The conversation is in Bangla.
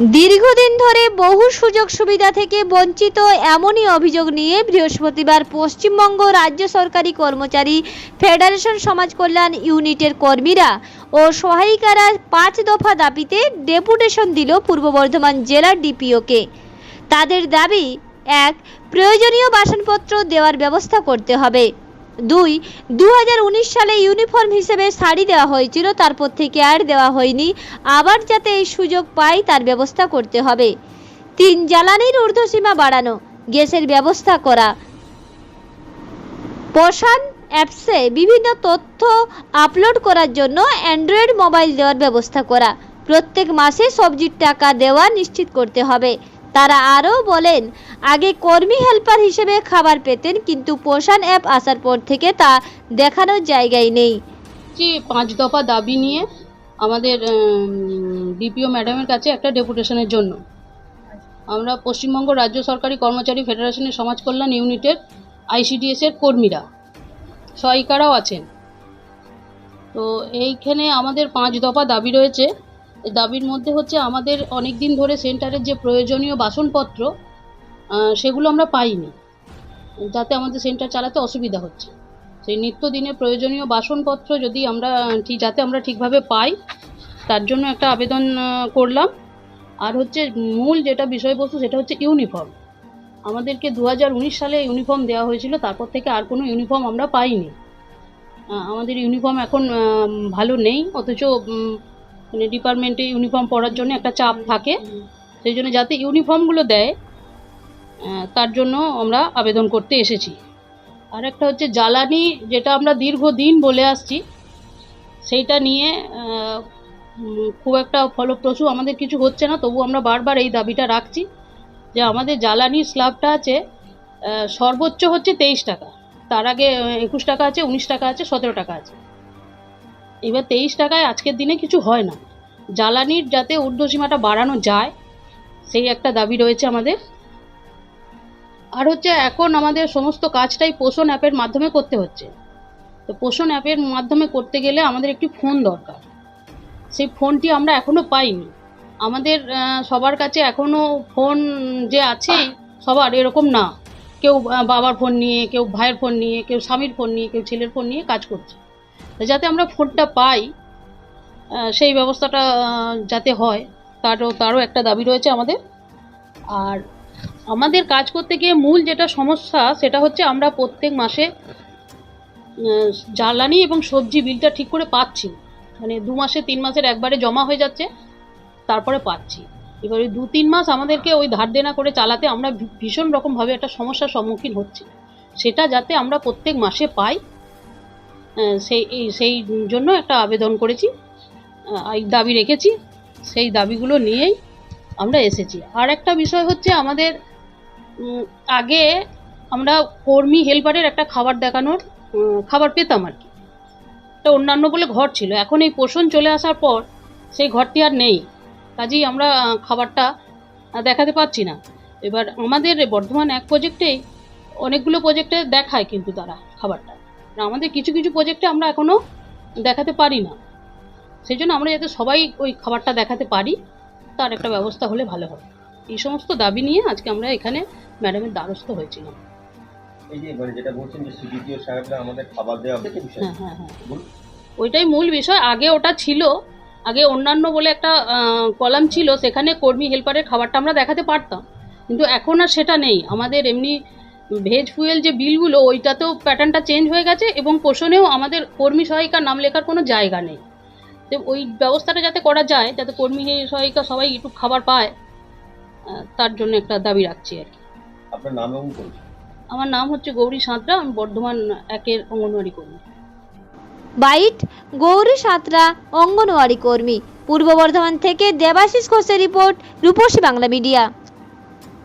দীর্ঘদিন ধরে বহু সুযোগ সুবিধা থেকে বঞ্চিত এমনই অভিযোগ নিয়ে বৃহস্পতিবার পশ্চিমবঙ্গ রাজ্য সরকারি কর্মচারী ফেডারেশন সমাজ কল্যাণ ইউনিটের কর্মীরা ও সহায়িকারা পাঁচ দফা দাবিতে ডেপুটেশন দিল পূর্ব বর্ধমান জেলার ডিপিওকে। তাদের দাবি, এক, প্রয়োজনীয় বাসনপত্র দেওয়ার ব্যবস্থা করতে হবে। দুই দু সালে ইউনিফর্ম হিসেবে শাড়ি দেওয়া হয়েছিল, তারপর থেকে আর দেওয়া হয়নি। আবার যাতে এই সুযোগ পাই, তার ব্যবস্থা করতে হবে। তিন, জ্বালানির ঊর্ধ্বসীমা বাড়ানো, গ্যাসের ব্যবস্থা করা। পোষণ অ্যাপসে বিভিন্ন তথ্য আপলোড করার জন্য অ্যান্ড্রয়েড মোবাইল দেওয়ার ব্যবস্থা করা। প্রত্যেক মাসে সবজির টাকা দেওয়া নিশ্চিত করতে হবে। তারা আরও বলেন, আগে কর্মী হেল্পার হিসেবে খাবার পেতেন, কিন্তু পোষণ অ্যাপ আসার পর থেকে তা দেখানোর জায়গায় নেই। যে পাঁচ দফা দাবি নিয়ে আমাদের ডিপিও ম্যাডামের কাছে একটা ডেপুটেশনের জন্য? আমরা পশ্চিমবঙ্গ রাজ্য সরকারি কর্মচারী ফেডারেশনের সমাজ কল্যাণ ইউনিটের আইসিডিএস এর কর্মীরা সহায়িকারাও আছেন। তো এইখানে আমাদের পাঁচ দফা দাবি রয়েছে দাবির মধ্যে হচ্ছে আমাদের অনেক দিন ধরে সেন্টারের যে প্রয়োজনীয় বাসনপত্র সেগুলো আমরা পাইনি। যাতে আমাদের সেন্টার চালাতে অসুবিধা হচ্ছে। সেই নিত্যদিনের প্রয়োজনীয় বাসনপত্র যদি আমরা, ঠিক, যাতে আমরা ঠিকভাবে পাই, তার জন্য একটা আবেদন করলাম। আর হচ্ছে মূল যেটা বিষয়বস্তু, সেটা হচ্ছে ইউনিফর্ম। আমাদেরকে দু হাজার উনিশ সালে ইউনিফর্ম দেওয়া হয়েছিল, তারপর থেকে আর কোনো ইউনিফর্ম আমরা পাইনি। আমাদের ইউনিফর্ম এখন ভালো নেই, অথচ মানে ডিপার্টমেন্টে ইউনিফর্ম পরার জন্য একটা চাপ থাকে। সেই জন্য যাতে ইউনিফর্মগুলো দেয় তার জন্য আমরা আবেদন করতে এসেছি। আর একটা হচ্ছে জ্বালানি, যেটা আমরা দীর্ঘদিন বলে আসছি, সেইটা নিয়ে খুব একটা ফলপ্রসূ আমাদের কিছু হচ্ছে না, তবু আমরা বারবার এই দাবিটা রাখছি যে আমাদের জ্বালানির স্ল্যাবটা আছে সর্বোচ্চ হচ্ছে তেইশ টাকা। তার আগে একুশ টাকা আছে, উনিশ টাকা আছে, সতেরো টাকা আছে। এবার তেইশ টাকায় আজকের দিনে কিছু হয় না। জ্বালানির যাতে ঊর্ধ্বসীমাটা বাড়ানো যায়, সেই একটা দাবি রয়েছে আমাদের। আর হচ্ছে এখন আমাদের সমস্ত কাজটাই পোষণ অ্যাপের মাধ্যমে করতে হচ্ছে। তো পোষণ অ্যাপের মাধ্যমে করতে গেলে আমাদের একটি ফোন দরকার। সেই ফোনটি আমরা এখনও পাইনি। আমাদের সবার কাছে এখনও ফোন যে আছে, সবার এরকম না। কেউ বাবার ফোন নিয়ে, কেউ ভাইয়ের ফোন নিয়ে, কেউ স্বামীর ফোন নিয়ে, কেউ ছেলের ফোন নিয়ে কাজ করছে। যাতে আমরা ফোনটা পাই সেই ব্যবস্থাটা যাতে হয়, তারও তারও একটা দাবি রয়েছে আমাদের। আর আমাদের কাজ করতে গিয়ে মূল যেটা সমস্যা, সেটা হচ্ছে আমরা প্রত্যেক মাসে জ্বালানি এবং সবজি বিলটা ঠিক করে পাচ্ছি। মানে দু মাসে, তিন মাসের একবারে জমা হয়ে যাচ্ছে, তারপরে পাচ্ছি। এবার দু, তিন মাস আমাদেরকে ওই ধার দেনা করে চালাতে আমরা ভীষণ রকমভাবে একটা সমস্যার সম্মুখীন হচ্ছি। সেটা যাতে আমরা প্রত্যেক মাসে পাই সেই সেই জন্য একটা আবেদন করেছি। এই দাবি রেখেছি। সেই দাবিগুলো নিয়েই আমরা এসেছি। আর একটা বিষয় হচ্ছে আমাদের আগে আমরা কর্মী হেল্পারের একটা খাবার দেখানোর খাবার পেতাম আর কি। একটা অন্যান্য বলে ঘর ছিল। এখন এই পোষণ চলে আসার পর সেই ঘরটি আর নেই। কাজেই আমরা খাবারটা দেখাতে পারছি না। এবার আমাদের বর্ধমান এক প্রজেক্টেই অনেকগুলো প্রজেক্টে দেখায় কিন্তু তারা খাবারটা। আমাদের কিছু কিছু প্রজেক্টে আমরা এখনও দেখাতে পারি না। সেই জন্য আমরা যাতে সবাই ওই খাবারটা দেখাতে পারি তার একটা ব্যবস্থা হলে ভালো হয় এই সমস্ত দাবি নিয়ে আজকে আমরা এখানে ম্যাডামের দ্বারস্থ হয়েছিলাম। এই যে মানে যেটা বলছেন যে সিডিপিও সাহেবরা আমাদের খাবার দেওয়া হবে বিষয়? হ্যাঁ হ্যাঁ হ্যাঁ। ওইটাই মূল বিষয়। আগে ওটা ছিল আগে অন্যান্য বলে একটা কলাম ছিল সেখানে কর্মী হেল্পারের খাবারটা আমরা দেখাতে পারতাম। কিন্তু এখন আর সেটা নেই। আমাদের এমনি ভেজ ফুয়েল যে বিলগুলো ওইটাতেও প্যাটার্নটা চেঞ্জ হয়ে গেছে এবং পোষণেও আমাদের কর্মী সহায়িকার নাম লেখার কোনো জায়গা নেই। তো ওই ব্যবস্থাটা যাতে করা যায় যাতে কর্মী সহায়িকা সবাই একটু খাবার পায় তার জন্য একটা দাবি রাখছি আর কি। আপনার নাম এবং আমার নাম হচ্ছে গৌরী সাঁতরা আমি বর্ধমান একের অঙ্গনওয়াড়ি কর্মী। বাইট গৌরী সাঁতরা অঙ্গনওয়াড়ি কর্মী। পূর্ব বর্ধমান থেকে দেবাশিস ঘোষের রিপোর্ট রূপসী বাংলা মিডিয়া।